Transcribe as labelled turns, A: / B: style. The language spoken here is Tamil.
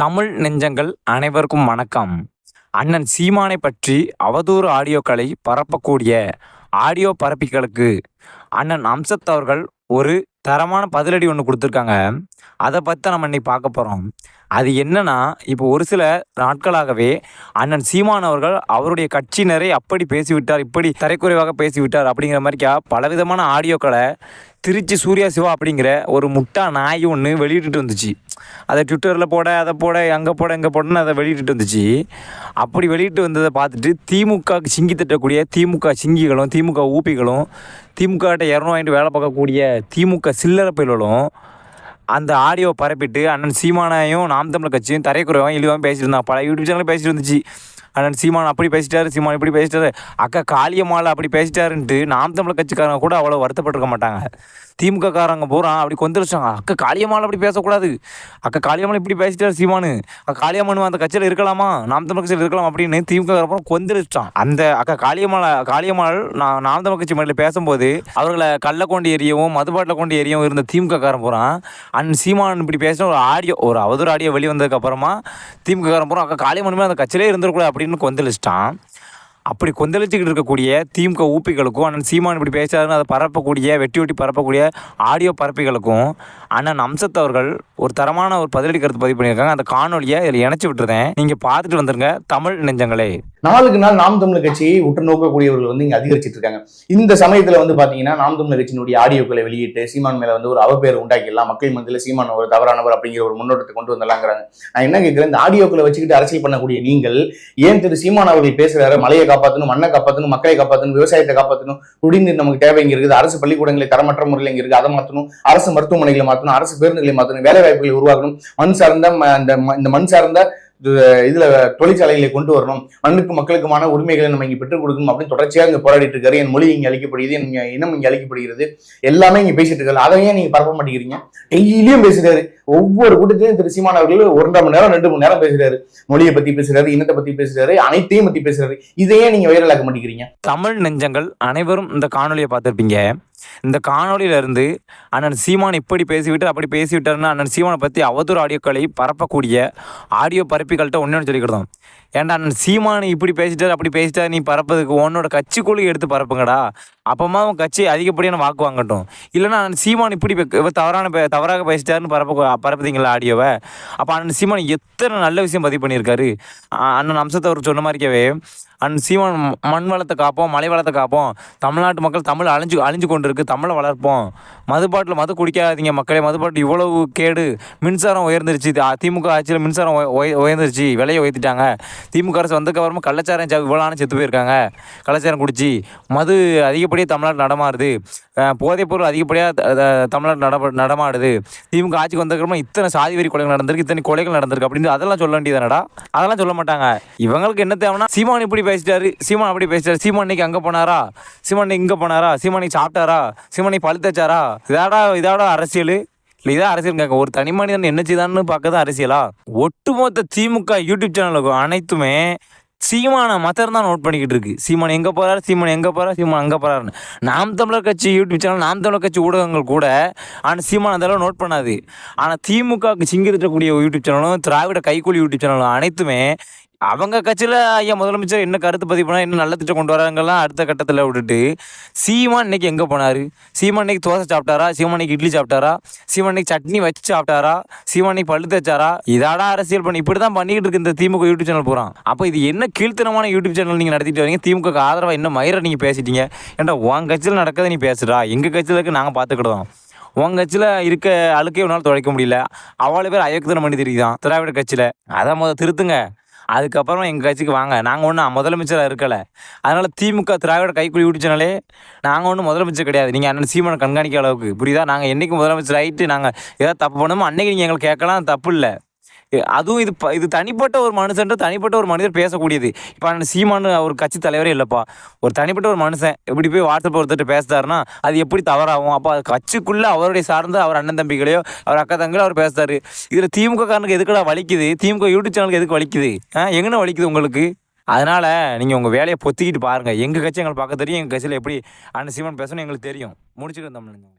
A: தமிழ் நெஞ்சங்கள் அனைவருக்கும் வணக்கம். அண்ணன் சீமானை பற்றி அவதூறு ஆடியோக்களை பரப்பக்கூடிய ஆடியோ பரப்பிகளுக்கு அண்ணன் அம்சத் அவர்கள் ஒரு தரமான பதிலடி ஒன்று கொடுத்துருக்காங்க. அதை பற்றி நம்ம இன்னைக்கு பார்க்க போகிறோம் அது என்னன்னா இப்போ ஒரு சில நாட்களாகவே அண்ணன் சீமான் அவர்கள் அவருடைய கட்சியினரை அப்படி பேசிவிட்டார் இப்படி தரைக்குறைவாக பேசிவிட்டார் அப்படிங்கிற மாதிரிக்கா பலவிதமான ஆடியோக்களை திருச்சி சூர்யா சிவா அப்படிங்கிற ஒரு முட்டா நாய் ஒன்று வெளியிட்டுட்டு வந்துச்சு. அதை ட்விட்டரில் போட அதை போட அங்கே போட இங்கே போடன்னு அதை வெளியிட்டு வந்துச்சு. அப்படி வெளியிட்டு வந்ததை பார்த்துட்டு திமுக சிங்கி தட்டக்கூடிய திமுக சிங்கிகளும் திமுக ஊப்பிகளும் திமுகட்ட இரநூறு வாங்கிட்டு வேலை பார்க்கக்கூடிய திமுக சில்லறை பயிலும் அந்த ஆடியோ பரப்பிட்டு அண்ணன் சீமானையும் நாம் தமிழ் கட்சியும் தரைக்குறைவாக இழிவாக பேசிட்டு இருந்தான் பல யூடியூப் சேனலில் பேசிட்டு இருந்துச்சு அண்ணன் சீமான் அப்படி பேசிட்டாரு சீமான் இப்படி பேசிட்டாரு. அக்கா காளியம்மாவில் அப்படி பேசிட்டாருன்ட்டு நாம் தமிழ் கட்சிக்காரங்க கூட அவ்வளோ வருத்தப்பட்டிருக்க மாட்டாங்க. திமுக காரங்க போகிறான் அப்படி கொந்தளிச்சாங்க. அக்கா காளியம்மாவில் அப்படி பேசக்கூடாது. அக்கா காளியம்மாள் இப்படி பேசிட்டார் சீமானு. அக்கா காளியம்மன் அந்த கட்சியில் இருக்கலாமா? நாம் தமிழ் கட்சியில் இருக்கலாம் அப்படின்னு திமுக அப்புறம் கொந்தளிச்சான். அந்த அக்கா காளியம்மாள் காளியம்மாள் நான் நாம் தமிழ் கட்சி மேலே பேசும்போது அவர்களை கள்ள கொண்டு எரியவும் மதுபாட்டில் கொண்டு எரியவும் இருந்த திமுக காரன் போகிறான் அண்ட் சீமான் இப்படி பேசின ஒரு ஆடியோ ஒரு அவதூறு ஆடியோ வெளியே வந்ததுக்கப்புறமா திமுக காரன் போகிறான் அக்கா காளியம்மன் மேலே அந்த கட்சியிலே இருந்திருக்கூடாது அப்படின்னு கொந்தளிச்சிட்டான். அப்படி கொந்தளிச்சுக்கிட்டு இருக்கக்கூடிய திமுக ஊப்பிகளுக்கும் அண்ணன் சீமான் இப்படி பேசுறாருன்னு அதை பரப்பக்கூடிய வெட்டி வெட்டி பரப்பக்கூடிய ஆடியோ பரப்பிகளுக்கும் அண்ணன் அம்சத் அவர்கள் ஒரு தரமான ஒரு பதிலடி கருத்து பதிவு பண்ணியிருக்காங்க. அந்த காணொலியை இதில் இணைச்சி விட்டுருந்தேன் நீங்கள் பார்த்துட்டு வந்துருங்க. தமிழ் நெஞ்சங்களே.
B: நாளுக்கு நாள் நாம் தமிழ் கட்சியை உற்று நோக்கக்கூடியவர்கள் வந்து இங்க அதிகரிச்சிட்டு இருக்காங்க. இந்த சமயத்துல வந்து பார்த்தீங்கன்னா நாம் தமிழ் கட்சியினுடைய ஆடியோக்களை வெளியிட்டு சீமான் மேல வந்து ஒரு அவப்பேர் உண்டாக்கிடலாம். மக்கள் மத்தியில சீமான் ஒரு தவறானவர் அப்படிங்கிற ஒரு முன்னோட்டத்தை கொண்டு வந்தலாங்கிறாங்க. நான் என்ன கேட்குறேன் இந்த ஆடியோக்களை வச்சுக்கிட்டு அரசியல் பண்ணக்கூடிய நீங்கள் ஏன் திரு சீமான் அவர்கள் பேசுறாரு? மலையை காப்பாற்றணும் மண்ணை காப்பாற்றணும் மக்களை காப்பாற்றணும் விவசாயத்தை காப்பாற்றணும் குடிநீர் நமக்கு தேவை இங்கே இருக்குது. அரசு பள்ளிக்கூடங்களை தரமற்ற முறையில் இங்கே இருக்குது. அதை மாற்றணும் அரசு மருத்துவமனைகளை மாற்றணும் அரசு பேருந்துகளை மாற்றணும் வேலை வாய்ப்புகளை உருவாக்கணும். மண் சார்ந்த இந்த மண் சார்ந்த இதுல தொழிற்சாலைகளை கொண்டு வரணும். மண்ணுக்கு மக்களுக்குமான உரிமைகளை நம்ம இங்க பெற்றுக் கொடுக்கணும் அப்படின்னு தொடர்ச்சியாக இங்கே போராடிட்டு இருக்காரு. என் மொழி இங்க அழிக்கப்படுகிறது என் இனம் இங்க அழிக்கப்படுகிறது எல்லாமே இங்க பேசிட்டு இருக்காரு. அதை ஏன் நீங்க பரப்ப மாட்டேங்கிறீங்க. டெய்லியும் பேசுறாரு. ஒவ்வொரு கூட்டத்திலையும் திரு சீமான் அவர்கள் ஒன்றரை மணி நேரம் ரெண்டு மணி நேரம் பேசுறாரு. மொழியை பத்தி பேசுறாரு இனத்தை பத்தி பேசுறாரு அனைத்தையும் பத்தி பேசுறாரு. இதையே நீங்க வைரலாக்க மாட்டேங்கிறீங்க.
A: தமிழ் நெஞ்சங்கள் அனைவரும் இந்த காணொலியை பார்த்துருப்பீங்க. இந்த காணொலியிலிருந்து அண்ணன் சீமான் இப்படி பேசிவிட்டு அப்படி பேசிவிட்டாருன்னு அண்ணன் சீமானை பற்றி அவதூறு ஆடியோக்களை பரப்பக்கூடிய ஆடியோ பரப்பிகள்கிட்ட ஒன்று சொல்லிக்கிட்டோம் ஏன்டா அண்ணன் சீமான் இப்படி பேசிட்டாரு அப்படி பேசிட்டாரு நீ பரப்பதுக்கு உன்னோட கட்சிக்குள்ளே எடுத்து பரப்புங்கடா. அப்பமா உன் கட்சி அதிகப்படியான வாக்கு வாங்கட்டும். இல்லைனா அண்ணன் சீமான் இப்படி பே- தவறான பே- தவறாக பேசிட்டாருன்னு பரப்ப பரப்புதீங்களா ஆடியோவை? அப்போ அண்ணன் சீமான் எத்தனை நல்ல விஷயம் பதிவு பண்ணியிருக்காரு? அண்ணன் அம்சத்தை அவர் சொன்ன மாதிரிக்கவே அண்ட் சீமான் மண் வளத்தை காப்போம் மலை வளத்தை காப்போம். தமிழ்நாட்டு மக்கள் தமிழ் அழிஞ்சு அழிஞ்சு கொண்டு இருக்கு தமிழை வளர்ப்போம். மதுபாட்டில் மது குடிக்காதீங்க மக்களே மதுபாட்டில் இவ்வளவு கேடு. மின்சாரம் உயர்ந்துருச்சு அதிமுக திமுக ஆட்சியில் மின்சாரம் உயர்ந்துருச்சு விலையை உயர்த்திட்டாங்க. திமுக அரசு வந்ததுக்கப்புறமா கள்ளச்சாரம் சா- இவ்வளோ செத்து போயிருக்காங்க. கள்ளச்சாரம் குடிச்சு மது அதிகப்படியாக தமிழ்நாடு நடமாடுது. போதைப்பொருள் பொருள் அதிகப்படியாக தமிழ்நாடு நட நடமாடுது. திமுக ஆட்சிக்கு வந்ததுக்கப்புறமா இத்தனை சாதி வெறி கொலைகள் நடந்திருக்கு இத்தனை கொலைகள் நடந்திருக்கு அப்படின்னு அதெல்லாம் சொல்ல வேண்டியதானடா அதெல்லாம் சொல்ல மாட்டாங்க. இவங்களுக்கு என்ன தேவைன்னா சீமான் இப்படி பேசிட்டாரு சீமான் அப்படி பேசிட்டாரு. சீமான் இன்னைக்கு அங்கே போனாரா? சீமான் இங்கே போனாரா? சீமானி சாப்பிட்டாரா? சீமானி பழுத்தச்சாரா இதாடா இதாடா அரசியல். இல்லை இதான் அரசியல் கேட்க ஒரு தனி மனிதன் என்ன செய்தான்னு பார்க்கறது அரசியலா? ஒட்டுமொத்த திமுக யூடியூப் சேனலுக்கு அனைத்துமே சீமானை மாத்திரம் தான் நோட் பண்ணிக்கிட்டு இருக்கு. சீமான் எங்கே போகிறாரு சீமான் எங்கே போறாரு சீமான் அங்கே போகிறாருன்னு நாம் தமிழர் கட்சி யூடியூப் சேனல் நாம் தமிழர் கட்சி ஊடகங்கள் கூட ஆனால் சீமான் அதெல்லாம் நோட் பண்ணாது. ஆனால் திமுகவுக்கு சிங்கிருக்கக்கூடிய யூடியூப் சேனலும் திராவிட கைக்கூலி யூடியூப் சேனலும் அனைத்துமே அவங்க கட்சியில் ஐயா முதலமைச்சர் என்ன கருத்து பதிவு பண்ணா என்ன நல்ல திட்டம் கொண்டு வராங்கலாம் அடுத்த கட்டத்தில் விட்டுட்டு சீமான் இன்னைக்கு எங்கே போனார்? சீமான் இன்னைக்கு தோசை சாப்பிட்டாரா? சீமான் இன்னைக்கு இட்லி சாப்பிட்டாரா? சீமான் இன்னைக்கு சட்னி வச்சு சாப்பிட்டாரா? சீமான் இன்னைக்கு பழுத்து வச்சாரா இதாடா அரசியல் பண்ணி இப்படி தான் பண்ணிக்கிட்டு இருக்கு இந்த திமுக யூடியூப் சேனல் போகிறான் அப்போ இது என்ன கீழ்த்தனமான யூடியூப் சேனல் நீங்கள் நடத்திட்டு வரீங்க? திமுக ஆதரவாக என்ன மயிரை நீங்கள் பேசிட்டீங்க? ஏன்டா உன் கட்சியில் நடக்கிறத நீ பேசுடா. எங்கள் கட்சியில் இருக்க நாங்கள் பார்த்துக்கிடுவோம் உன் கட்சியில் இருக்க அழுக்கே உன்னால் துடைக்க முடியல. அவ்வளோ பேர் அயோக்கியத்தனம் பண்ணி தெரியுதான் திராவிட கட்சியில். அதான் முதல் திருத்துங்க. அதுக்கப்புறமா எங்கள் கட்சிக்கு வாங்க. நாங்கள் ஒன்றும் முதலமைச்சராக இருக்கலை. அதனால் திமுக திராவிட கைக்குழி யூடியூப் நாங்கள் ஒன்றும் முதலமைச்சர் கிடையாது. நீங்கள் அண்ணன் சீமான கண்காணிக்க அளவுக்கு. புரியுதா? நாங்கள் என்றைக்கு முதலமைச்சர் ஆகிட்டு நாங்கள் ஏதாவது தப்பு பண்ணணுமோ அன்னைக்கு நீங்கள் எங்களை கேட்கலாம். தப்பு இல்லை. அதுவும் இது இது தனிப்பட்ட ஒரு மனுஷன்ற தனிப்பட்ட ஒரு மனிதர் பேசக்கூடியது. இப்போ நான் சீமானு அவர் கட்சி தலைவரே இல்லைப்பா. ஒரு தனிப்பட்ட ஒரு மனுஷன் எப்படி போய் வாட்ஸ்அப் ஒருத்தர் பேசுறாருன்னா அது எப்படி தவறாகும்? அப்போ அது கட்சிக்குள்ளே அவருடைய சார்ந்த அவர் அண்ணன் தம்பிகளையோ அவர் அக்கா தங்களையோ அவர் பேசுறாரு. இதில் திமுக காரனுக்கு எதுக்கடா வலிக்குது? திமுக யூடியூப் சேனலுக்கு எதுக்கு வலிக்குது? ஆ எங்கன்னு வலிக்குது உங்களுக்கு? அதனால் நீங்கள் உங்கள் வேலையை பொத்திக்கிட்டு பாருங்கள் எங்கள் கட்சி எங்களுக்கு பார்க்க தெரியும். எங்கள் கட்சியில் எப்படி அண்ணன் சீமான் பேசணும் எங்களுக்கு தெரியும். முடிச்சுட்டு தமிழ்